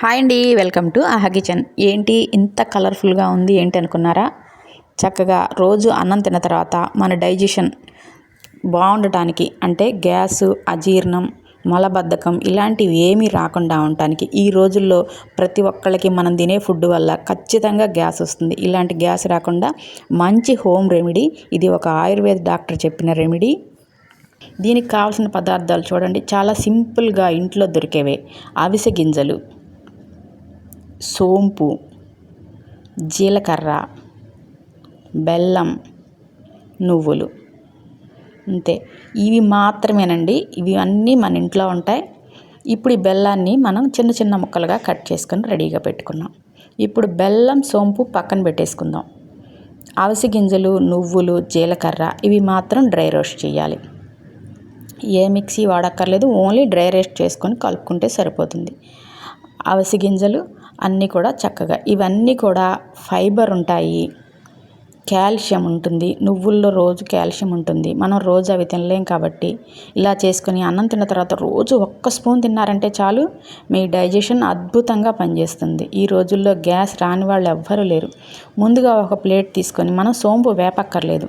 Hi అండి welcome to ఆహా kitchen. ఏంటి ఇంత కలర్ఫుల్గా ఉంది ఏంటి అనుకున్నారా? చక్కగా రోజు అన్నం తిన్న తర్వాత మన డైజెషన్ బాగుండటానికి అంటే గ్యాస్ అజీర్ణం మలబద్ధకం ఇలాంటివి ఏమీ రాకుండా ఉండటానికి ఈ రోజుల్లో ప్రతి ఒక్కళ్ళకి మనం తినే ఫుడ్ వల్ల ఖచ్చితంగా గ్యాస్ వస్తుంది. ఇలాంటి గ్యాస్ రాకుండా మంచి హోమ్ రెమెడీ ఇది ఒక ఆయుర్వేద డాక్టర్ చెప్పిన రెమెడీ. దీనికి కావాల్సిన పదార్థాలు చూడండి చాలా సింపుల్గా ఇంట్లో దొరికేవే. అవిసె గింజలు సోంపు జీలకర్ర బెల్లం నువ్వులు. అంతే. ఇవి మాత్రమేనండి. ఇవి అన్నీ మన ఇంట్లో ఉంటాయి. ఇప్పుడు ఈ బెల్లాన్ని మనం చిన్న చిన్న ముక్కలుగా కట్ చేసుకొని రెడీగా పెట్టుకున్నాం. ఇప్పుడు బెల్లం సోంపు పక్కన పెట్టేసుకుందాం. అవిసె గింజలు నువ్వులు జీలకర్ర ఇవి మాత్రం డ్రై రోస్ట్ చేయాలి. ఏ మిక్సీ వాడక్కర్లేదు. ఓన్లీ డ్రై రోస్ట్ చేసుకొని కలుపుకుంటే సరిపోతుంది. అవిసె గింజలు అన్నీ కూడా చక్కగా. ఇవన్నీ కూడా ఫైబర్ ఉంటాయి. కాల్షియం ఉంటుంది. నువ్వుల్లో రోజు కాల్షియం ఉంటుంది. మనం రోజు అవి తినలేం కాబట్టి ఇలా చేసుకొని అన్నం తిన్న తర్వాత రోజు ఒక్క స్పూన్ తిన్నారంటే చాలు మీ డైజెషన్ అద్భుతంగా పనిచేస్తుంది. ఈ రోజుల్లో గ్యాస్ రాని వాళ్ళు ఎవ్వరూ లేరు. ముందుగా ఒక ప్లేట్ తీసుకొని మనం సోంపు వేపక్కర్లేదు.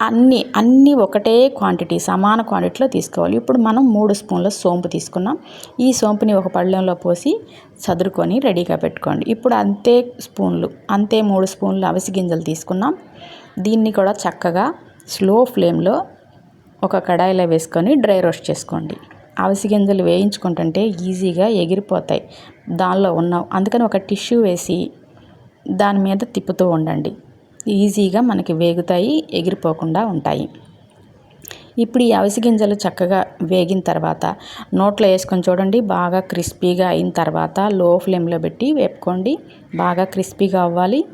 అన్నీ అన్నీ ఒకటే క్వాంటిటీ సమాన క్వాంటిటీలో తీసుకోవాలి. ఇప్పుడు మనం మూడు స్పూన్ల సోంపు తీసుకున్నాం. ఈ సోంపుని ఒక పళ్ళెంలో పోసి చదురుకొని రెడీగా పెట్టుకోండి. ఇప్పుడు అంతే స్పూన్లు అంతే మూడు స్పూన్లు అవిసి గింజలు తీసుకున్నాం. దీన్ని కూడా చక్కగా స్లో ఫ్లేమ్లో ఒక కడాయిలో వేసుకొని డ్రై రోస్ట్ చేసుకోండి. అవిసి గింజలు వేయించుకుంటుంటే ఈజీగా ఎగిరిపోతాయి. దానిలో ఉన్న అందుకని ఒక టిష్యూ వేసి దాని మీద తిప్పుతూ ఉండండి. ఈజీగా మనకి వేగుతాయి ఎగిరిపోకుండా ఉంటాయి. ఇప్పుడు ఈ అవిసి గింజలు చక్కగా వేగిన తర్వాత నోట్లో వేసుకొని చూడండి బాగా క్రిస్పీగా అయిన తర్వాత లో ఫ్లేమ్లో పెట్టి వేపుకోండి బాగా క్రిస్పీగా అవ్వాలి.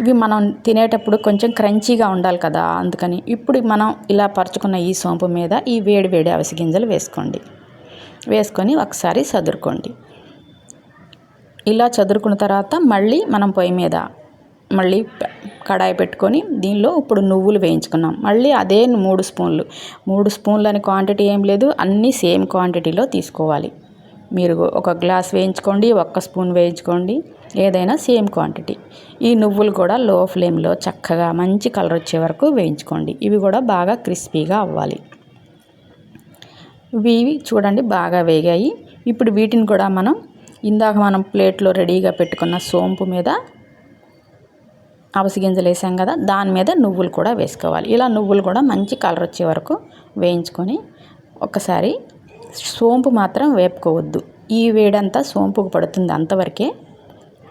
ఇవి మనం తినేటప్పుడు కొంచెం క్రంచీగా ఉండాలి కదా అందుకని ఇప్పుడు మనం ఇలా పరుచుకున్న ఈ సోంపు మీద ఈ వేడి వేడి అవిసి గింజలు వేసుకోండి. వేసుకొని ఒకసారి చదురుకోండి ఇలా చదురుకున్న తర్వాత మళ్ళీ మనం పొయ్యి మీద మళ్ళీ కడాయి పెట్టుకొని దీనిలో ఇప్పుడు నువ్వులు వేయించుకున్నాం. మళ్ళీ అదే మూడు స్పూన్లు. మూడు స్పూన్లు అని క్వాంటిటీ ఏం లేదు. అన్నీ సేమ్ క్వాంటిటీలో తీసుకోవాలి. మీరు ఒక గ్లాస్ వేయించుకోండి ఒక్క స్పూన్ వేయించుకోండి. ఏదైనా సేమ్ క్వాంటిటీ. ఈ నువ్వులు కూడా లో ఫ్లేమ్లో చక్కగా మంచి కలర్ వచ్చే వరకు వేయించుకోండి. ఇవి కూడా బాగా క్రిస్పీగా అవ్వాలి. ఇవి చూడండి బాగా వేగాయి. ఇప్పుడు వీటిని కూడా మనం ఇందాక మనం ప్లేట్లో రెడీగా పెట్టుకున్న సోంపు మీద అవిసి గింజలు వేసాం కదా దాని మీద నువ్వులు కూడా వేసుకోవాలి. ఇలా నువ్వులు కూడా మంచి కలర్ వచ్చే వరకు వేయించుకొని ఒకసారి సోంపు మాత్రం వేపుకోవద్దు. ఈ వేడంతా సోంపుకు పడుతుంది అంతవరకే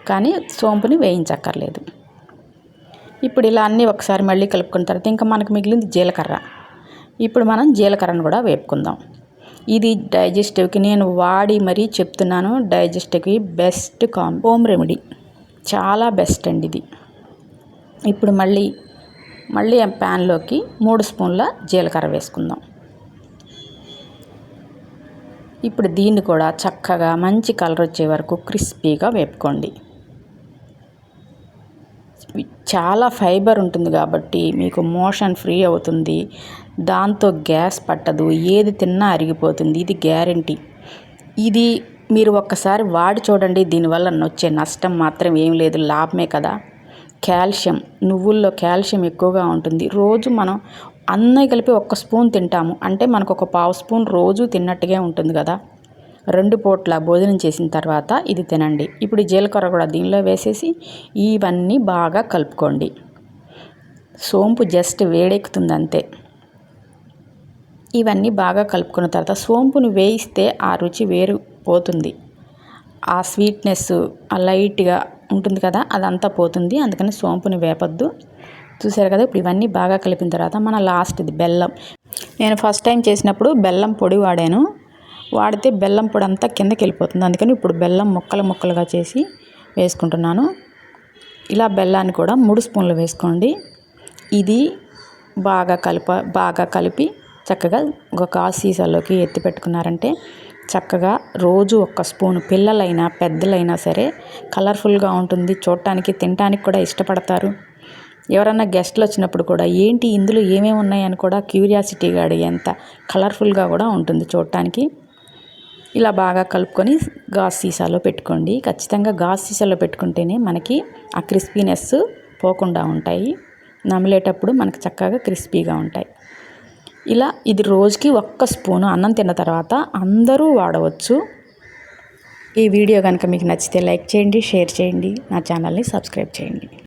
కానీ సోంపుని వేయించక్కర్లేదు. ఇప్పుడు ఇలా అన్నీ ఒకసారి మళ్ళీ కలుపుకున్న తర్వాత ఇంకా మనకు మిగిలింది జీలకర్ర. ఇప్పుడు మనం జీలకర్రను కూడా వేపుకుందాం. ఇది డైజెస్టివ్కి నేను వాడి మరీ చెప్తున్నాను డైజెస్టివ్కి బెస్ట్ కామ్ హోమ్ రెమెడీ. చాలా బెస్ట్ అండి ఇది. ఇప్పుడు మళ్ళీ మళ్ళీ ప్యాన్లోకి మూడు స్పూన్ల జీలకర్ర వేసుకుందాం. ఇప్పుడు దీన్ని కూడా చక్కగా మంచి కలర్ వచ్చే వరకు క్రిస్పీగా వేపుకోండి. చాలా ఫైబర్ ఉంటుంది కాబట్టి మీకు మోషన్ ఫ్రీ అవుతుంది. దాంతో గ్యాస్ పట్టదు. ఏది తిన్నా అరిగిపోతుంది. ఇది గ్యారంటీ. ఇది మీరు ఒక్కసారి వాడి చూడండి. దీనివల్ల వచ్చే నష్టం మాత్రం ఏం లేదు. లాభమే కదా. కాల్షియం నువ్వుల్లో కాల్షియం ఎక్కువగా ఉంటుంది. రోజు మనం అన్నీ కలిపి ఒక్క స్పూన్ తింటాము. అంటే మనకు ఒక పావు స్పూన్ రోజు తిన్నట్టుగా ఉంటుంది కదా. రెండు పూట్ల భోజనం చేసిన తర్వాత ఇది తినండి. ఇప్పుడు జీలకర్ర కూడా దీనిలో వేసేసి ఇవన్నీ బాగా కలుపుకోండి. సోంపు జస్ట్ వేడెక్కుతుంది అంతే ఇవన్నీ బాగా కలుపుకున్న తర్వాత సోంపును వేయిస్తే ఆ రుచి వేరు పోతుంది. ఆ స్వీట్నెస్ ఆ లైట్గా ఉంటుంది కదా అదంతా పోతుంది. అందుకని సోంపుని వేపద్దు. చూసారు కదా ఇప్పుడు ఇవన్నీ బాగా కలిపిన తర్వాత మన లాస్ట్ ఇది బెల్లం. నేను ఫస్ట్ టైం చేసినప్పుడు బెల్లం పొడి వాడాను. వాడితే బెల్లం పొడి అంతా కిందకి వెళ్ళిపోతుంది. అందుకని ఇప్పుడు బెల్లం ముక్కలు ముక్కలుగా చేసి వేసుకుంటున్నాను. ఇలా బెల్లాన్ని కూడా మూడు స్పూన్లు వేసుకోండి. ఇది బాగా కలిప బాగా కలిపి చక్కగా ఒక సీసాలోకి ఎత్తి పెట్టుకున్నారంటే చక్కగా రోజు ఒక్క స్పూన్ పిల్లలైనా పెద్దలైనా సరే కలర్ఫుల్గా ఉంటుంది. చూడటానికి తినటానికి కూడా ఇష్టపడతారు. ఎవరన్నా గెస్ట్లు వచ్చినప్పుడు కూడా ఏంటి ఇందులో ఏమేమి ఉన్నాయని కూడా క్యూరియాసిటీగా అడిగేంత కలర్ఫుల్గా కూడా ఉంటుంది చూడటానికి ఇలా బాగా కలుపుకొని గాజు సీసాలో పెట్టుకోండి. ఖచ్చితంగా గాజు సీసాలో పెట్టుకుంటేనే మనకి ఆ క్రిస్పీనెస్ పోకుండా ఉంటాయి. నమిలేటప్పుడు మనకు చక్కగా క్రిస్పీగా ఉంటాయి. ఇలా ఇది రోజుకి ఒక్క స్పూను అన్నం తిన్న తర్వాత అందరూ వాడవచ్చు. ఈ వీడియో కనుక మీకు నచ్చితే లైక్ చేయండి షేర్ చేయండి నా ఛానల్ని సబ్స్క్రైబ్ చేయండి.